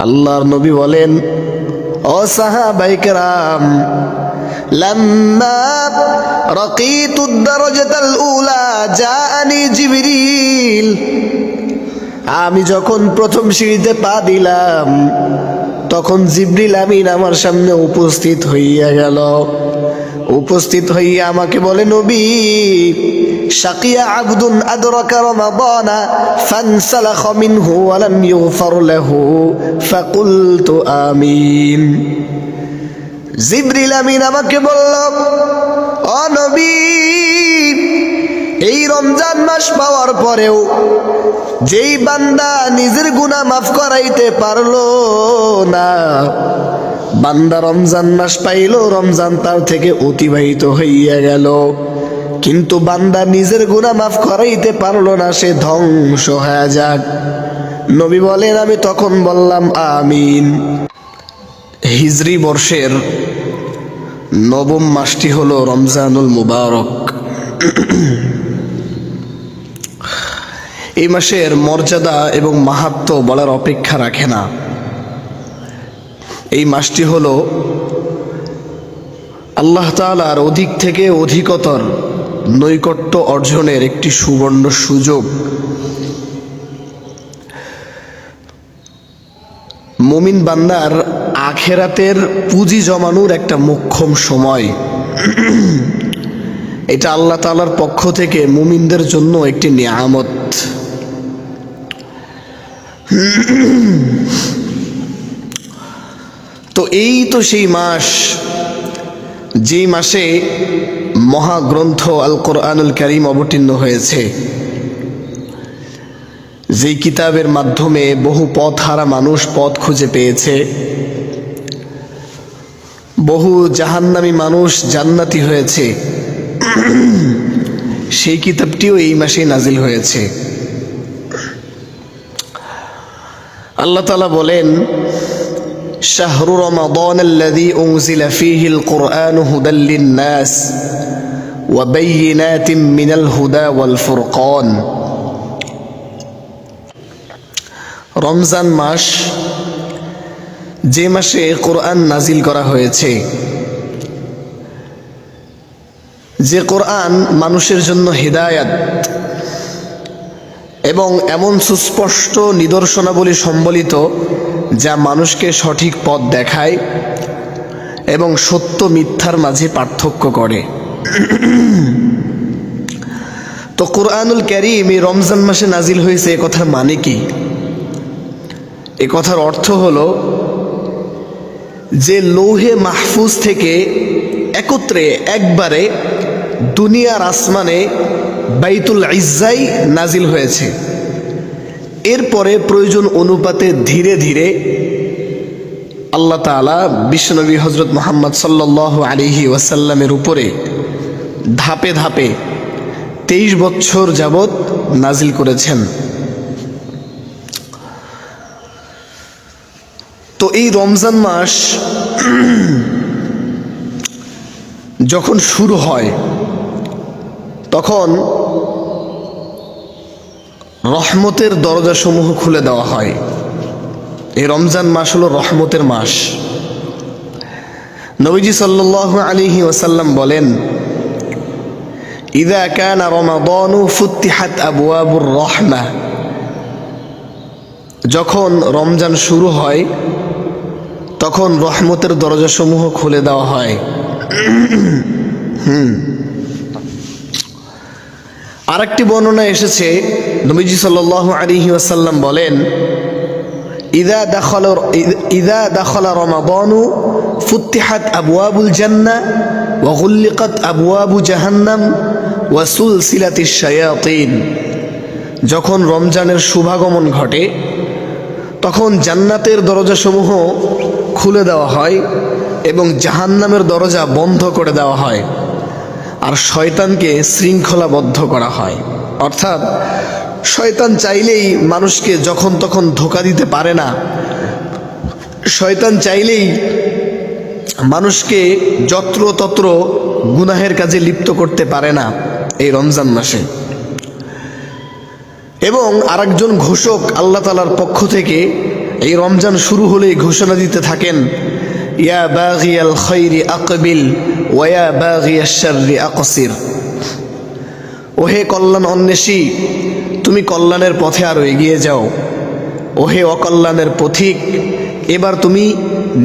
আল্লাহর নবী বলেন ও সাহাবাইকরাম لما رقيت الدرجة الأولى جاءني جبريل আমি যখন প্রথম সিঁড়িতে পা দিলাম তখন জিব্রিল আমিন আমার সামনে উপস্থিত হইয়া গেল উপস্থিত হইয়া আমাকে বলে নবী শাকিয়া ফাকুলতু আমিন। জিব্রিল আমিন আমাকে বলল এই রমজান মাস পাওয়ার পরেও যেই বান্দা নিজের গুণা মাফ করাইতে পারল না, বান্দা রমজান মাস পাইল, রমজান তার থেকে অতিবাহিত হইয়া গেল। কিন্তু বান্দা নিজের গুণা মাফ করাইতে পারল না, সে ধ্বংস হয়ে যাক। নবী বলেন, আমি তখন বললাম, আমিন। হিজরি বর্ষের নবম মাসটি হলো রমজানুল মুবারক। এই মাসের মর্যাদা এবং মাহাত্ম বলার অপেক্ষা রাখে না। এই মাসটি হল আল্লাহ তালার অধিক থেকে অধিকতর নৈকট্য অর্জনের একটি সুবর্ণ সুযোগ। মুমিন বান্দার আখেরাতের পুঁজি জমানোর একটা মোক্ষম সময়। এটা আল্লাহ তালার পক্ষ থেকে মুমিনদের জন্য একটি নিয়ামত। তো এই তো সেই মাস। যেই মাসে মহাগ্রন্থ আল কোরআনুল করিম অবতীর্ণ হয়েছে যেই কিতাবের মাধ্যমে বহু পথ হারা মানুষ পথ খুঁজে পেয়েছে বহু জাহান্নামী মানুষ জান্নাতি হয়েছে সেই কিতাবটিও এই মাসে নাজিল হয়েছে আল্লাহ তালা বলেন شهر رمضان الذي أنزل فيه القرآن هدى للناس وبينات من الهدى والفرقان রমজান মাস যে মাসে কোরআন নাজিল করা হয়েছে যে কোরআন মানুষের জন্য হৃদায়াত এবং এমন সুস্পষ্ট নিদর্শনাবলী সম্বলিত যা মানুষকে সঠিক পথ দেখায় এবং সত্য মিথ্যার মাঝে পার্থক্য করে তো কোরআনুল ক্যারিম এই রমজান মাসে নাজিল হয়েছে এ কথার মানে কি? এ কথার অর্থ হলো যে লৌহে মাহফুজ থেকে একত্রে একবারে দুনিয়ার আসমানে বাইতুল ইজ্জাই নাজিল হয়েছে। এরপরে প্রয়োজন অনুপাতে ধীরে ধীরে আল্লাহ তালা বিশ্বনবী হজরত মোহাম্মদ সাল্লাহ আলিহি ওয়াসাল্লামের উপরে ধাপে ধাপে তেইশ বছর যাবৎ নাজিল করেছেন। তো এই রমজান মাস যখন শুরু হয়, তখন রহমতের দরজাসমূহ খুলে দেওয়া হয়। এই রমজান মাস হলো রহমতের মাস। নবীজি সাল্লাহ আলিহি ওসাল্লাম বলেন কানা রমাদানু ফুত্তিহাত আবু আবুর রহমা। যখন রমজান শুরু হয়, তখন রহমতের দরজাসমূহ খুলে দেওয়া হয়। হুম। আরেকটি বর্ণনা এসেছে, নবীজি সাল আলিহি ওয়াসাল্লাম বলেন, ইদা দাখল ইদা দাখল রমাদানু ফুত্তিহাত আবওয়াবুল জান্না গুল্লিকাত আবওয়াবু জাহান্নাম ওয়া সিলাতি শায়াতিন। যখন রমজানের শুভাগমন ঘটে, তখন জান্নাতের দরজাসমূহ খুলে দেওয়া হয় এবং জাহান্নামের দরজা বন্ধ করে দেওয়া হয় আর শয়তানকে শৃঙ্খলাবদ্ধ করা হয়। অর্থাৎ, শয়তান চাইলেই মানুষকে যখন তখন ধোকা দিতে পারে না। শয়তান চাইলেই মানুষকে যত্রতত্র গুনাহের কাজে লিপ্ত করতে পারে না। এই রমজান মাসে। এবং আরেকজন ঘোষক আল্লাহ তালার পক্ষ থেকে এই রমজান শুরু হলেই ঘোষণা দিতে থাকেন, ইয়া বাগিয়াল খৈরি আকবিল ওয়া বাগিয়া শাররি আকসির। ওহে কল্যাণ অন্বেষী, তুমি কল্যাণের পথে আরও এগিয়ে যাও। ওহে অকল্যাণের পথিক, এবার তুমি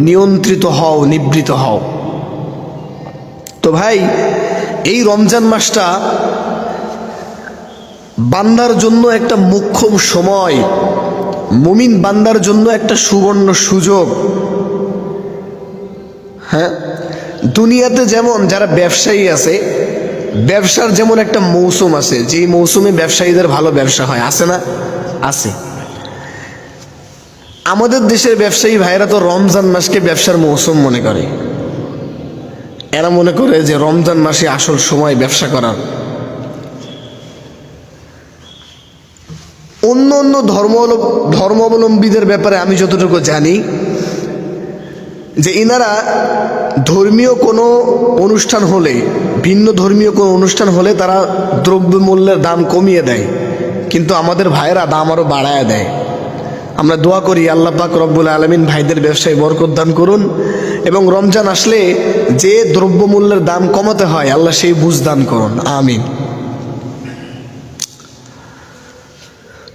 নিয়ন্ত্রিত হও, নিবৃত হও। তো ভাই এই রমজান মাসটা বান্দার জন্য একটা মুখ্যম সময়, মুমিন বান্দার জন্য একটা সুবর্ণ সুযোগ। হ্যাঁ দুনিয়াতে যেমন যারা ব্যবসায়ী আছে, ব্যবসার যেমন একটা মৌসুম আছে, যে মৌসুমে ব্যবসায়ীদের ভালো ব্যবসা হয়, আছে না? আছে। আমাদের দেশের ব্যবসায়ী ভাইরা তো রমজান মাসকে ব্যবসার মৌসুম মনে করে। এরা মনে করে যে রমজান মাসে আসল সময় ব্যবসা করার অন্য অন্য ধর্ম ধর্মাবলম্বীদের ব্যাপারে আমি যতটুকু জানি, যে ইনারা ধর্মীয় কোনো অনুষ্ঠান হলে, ভিন্ন ধর্মীয় কোনো অনুষ্ঠান হলে তারা দ্রব্যমূল্যের দাম কমিয়ে দেয়। কিন্তু আমাদের ভাইয়েরা দাম আরও বাড়ায় দেয়। আমরা দোয়া করি আল্লাহ পাক রব্বুল আলমিন ভাইদের ব্যবসায় বরকত দান করুন এবং রমজান আসলে যে দ্রব্যমূল্যের দাম কমাতে হয়, আল্লাহ সেই বুঝ দান করুন। আমিন।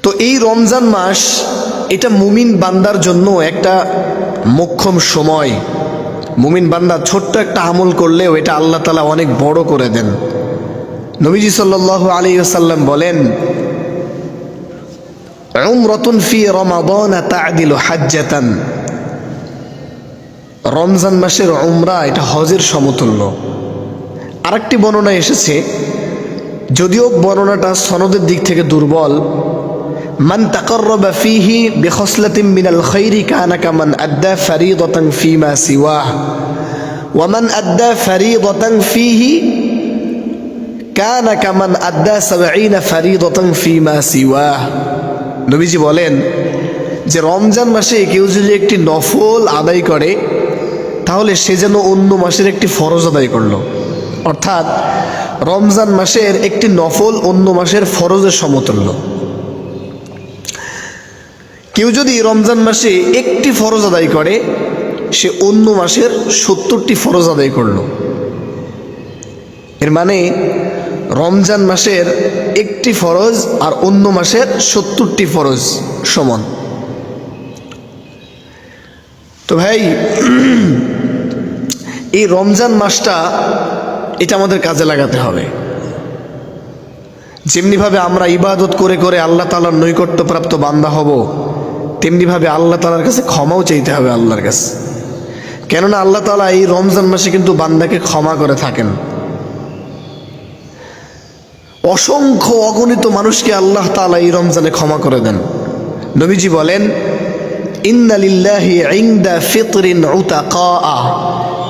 তো এই রমজান মাস এটা মুমিন বান্দার জন্য একটা মোক্ষম সময়। মুমিন বান্দা ছোট্ট একটা আমল করলেও এটা আল্লাহ তালা অনেক বড় করে দেন। নবীজি সাল্লাহ আলী সাল্লাম বলেন উমরতুন ফি রমাদান তাআদিলু হাজ্জাতান। রমজান মাসের উমরা, এটা হজের সমতুল্য। আরেকটি বর্ণনা এসেছে, যদিও বর্ণনাটা সনদের দিক থেকে দুর্বল, মান তাকর্রবা ফিহি বেখসলাতিম বিনাল খৈরি কানা কামান আদ্দা ফারিদতাং ফিমা সিওয়াহ ওয়ামান আদ্দা ফারিদতাং ফিহি কানা কামান আদ্দা সাবঈনা ফারিদতাং ফিমা সিওয়াহ। নবীজি বলেন যে রমজান মাসে কেউ যদি একটি নফল আদায় করে, তাহলে সে যেন অন্য মাসের একটি ফরজ আদায় করল। অর্থাৎ রমজান মাসের একটি নফল অন্য মাসের ফরজের সমতুল্য। কেউ যদি রমজান মাসে একটি ফরজ আদায় করে, সে অন্য মাসের সত্তরটি ফরজ আদায় করল। এর মানে রমজান মাসের একটি ফরজ আর অন্য মাসের সত্তরটি ফরজ সমান। তো ভাই, এই রমজান মাসটা এটা আমাদের কাজে লাগাতে হবে। যেমনিভাবে আমরা ইবাদত করে করে আল্লাহ তালার নৈকট্যপ্রাপ্ত বান্দা হব, তেমনিভাবে আল্লাহ তালার কাছে ক্ষমাও চাইতে হবে আল্লাহর কাছে। কেননা আল্লাহ তালা এই রমজান মাসে কিন্তু বান্দাকে ক্ষমা করে থাকেন। অসংখ্য অগণিত মানুষকে আল্লাহ তালা এই রমজানে ক্ষমা করে দেন। নবীজি বলেন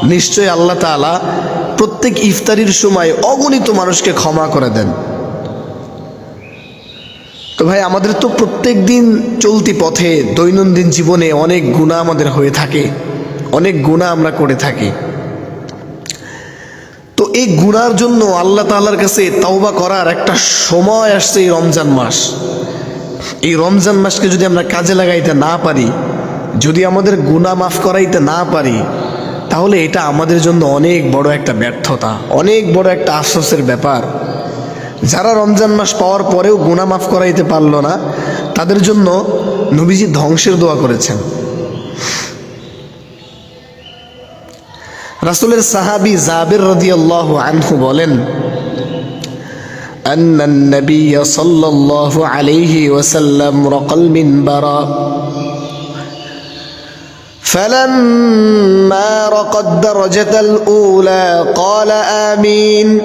নিশ্চয় আল্লাহ তালা প্রত্যেক ইফতারির সময় অগণিত মানুষকে ক্ষমা করে দেন। তো ভাই, আমাদের তো প্রত্যেক দিন চলতি পথে দৈনন্দিন জীবনে অনেক গুণা আমাদের হয়ে থাকে, অনেক গুণা আমরা করে থাকি। এই গুণার জন্য আল্লাহ তাল্লার কাছে তাওবা করার একটা সময় আসছে এই রমজান মাস। এই রমজান মাসকে যদি আমরা কাজে লাগাইতে না পারি, যদি আমাদের গুণা মাফ করাইতে না পারি, তাহলে এটা আমাদের জন্য অনেক বড় একটা ব্যর্থতা, অনেক বড় একটা আশ্বাসের ব্যাপার। যারা রমজান মাস পাওয়ার পরেও গুণা মাফ করাইতে পারল না, তাদের জন্য নবীজি ধ্বংসের দোয়া করেছেন। রাসুলের সাহাবি জাবির রদিয়াল্লাহ আনহু বলেন أن النبي صلى الله عليه وسلم رقى المنبر فلما رقى الدرجة الأولى قال آمين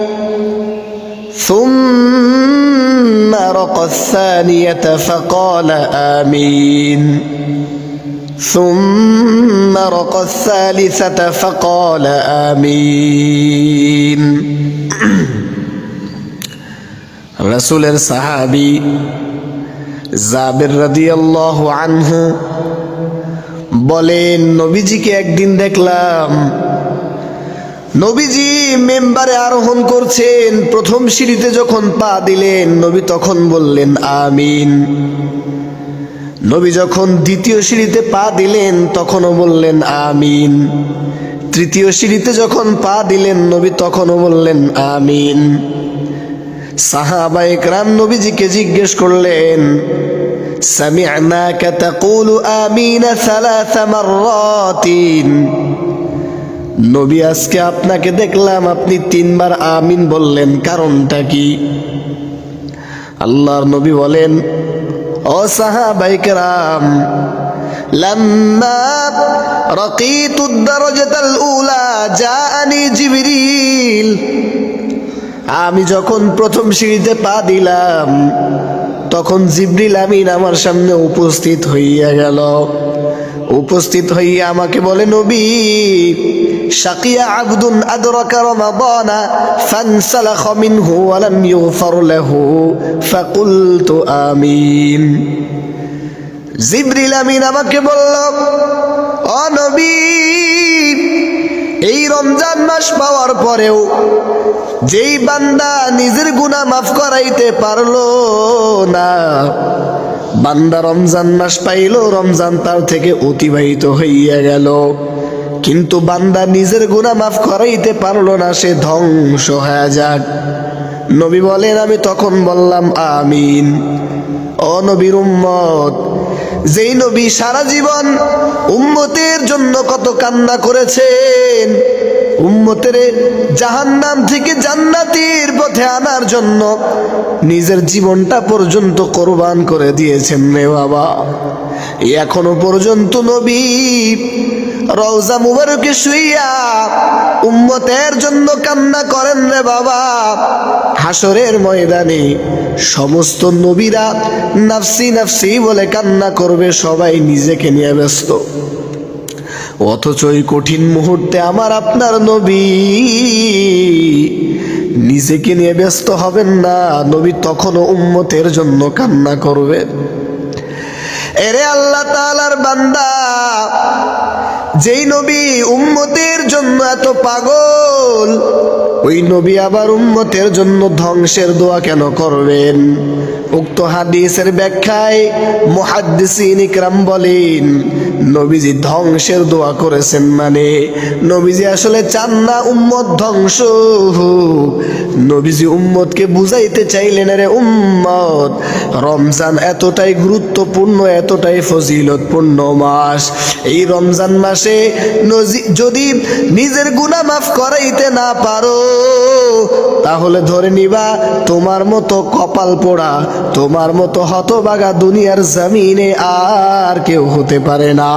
ثم رقى الثانية فقال آمين ثم رقى الثالثة فقال آمين রসুলের সাহাবি জাবির রাদিয়াল্লাহু আনহু বলেন নবীজিকে একদিন দেখলাম নবীজি মেম্বারে আরোহণ করছেন প্রথম সিঁড়িতে যখন পা দিলেন নবী তখন বললেন আমিন নবী যখন দ্বিতীয় সিঁড়িতে পা দিলেন তখনও বললেন আমিন তৃতীয় সিঁড়িতে যখন পা দিলেন নবী তখনও বললেন আমিন সাহাবায়ে রাম নবীজিকে জিজ্ঞেস করলেন سمعناك تقول آمين ثلاث مرات নবী আজকে আপনাকে দেখলাম আপনি তিনবার আমিন বললেন কারণটা কি আল্লাহর নবী বলেন ও সাহাবাইকরাম لما رقيت الدرجة الأولى جاءني جبريل আমি যখন প্রথম সিঁড়িতে পা দিলাম তখন জিব্রিল আমিন আমার সামনে উপস্থিত হইয়া গেল উপস্থিত হইয়া আমাকে বলে নবী আমিন। আমাকে বলল ও নবী, এই রমজান মাস পাওয়ার পরেও যেই বান্দা নিজের গুণা মাফ করাইতে পারল না, বান্দা রমজান মাস পাইল, রমজান তার থেকে অতিবাহিত হইয়া গেল। কিন্তু বান্দা নিজের গুণা মাফ করাইতে পারল না, সে ধ্বংস হয়ে যাক। নবী বলেন, আমি তখন বললাম, আমিন। ও নবীর উম্মত, যেই নবী সারা জীবন উম্মতের জন্য কত কান্না করেছেন, উম্মতের জাহান্নাম থেকে জান্নাতের পথে আনার জন্য নিজের জীবনটা পর্যন্ত কোরবান করে দিয়েছেন রে বাবা। এখনও পর্যন্ত নবী রওজা মুবারকে শুইয়া উম্মতের জন্য কান্না করেন রে বাবা। হাসরের ময়দানে সমস্ত নবীরা নাফসি নাফসি বলে কান্না করবে, সবাই নিজেকে নিয়ে ব্যস্ত। অথচ ওই কঠিন মুহূর্তে আমার আপনার নবী নিজেকে নিয়ে ব্যস্ত হবেন না, নবী তখনও উম্মতের জন্য কান্না করবে। এরে আল্লাহ তাআলার বান্দা যেই নবী উম্মতের জন্য এত পাগল ওই নবী আবার উম্মতের জন্য ধ্বংসের দোয়া কেন করবেন? উক্ত হাদিসের ব্যাখ্যায় মুহাদ্দিসিন ইকরাম বলেন, নবীজি ধ্বংসের দোয়া করেছেন মানে নবীজি আসলে চান না উম্মত ধ্বংস নবীজি উম্মতকে বুঝাইতে চাইলেন রে উম্মত, রমজান এতটাই গুরুত্বপূর্ণ, এতটাই ফজিলতপূর্ণ মাস। এই রমজান মাসে যদি নিজের গুনাহ মাফ করাইতে না পারো তাহলে ধরে নিবা তোমার মতো কপাল পোড়া, তোমার মতো হতবাগা দুনিয়ার জমিনে আর কেউ হতে পারে না।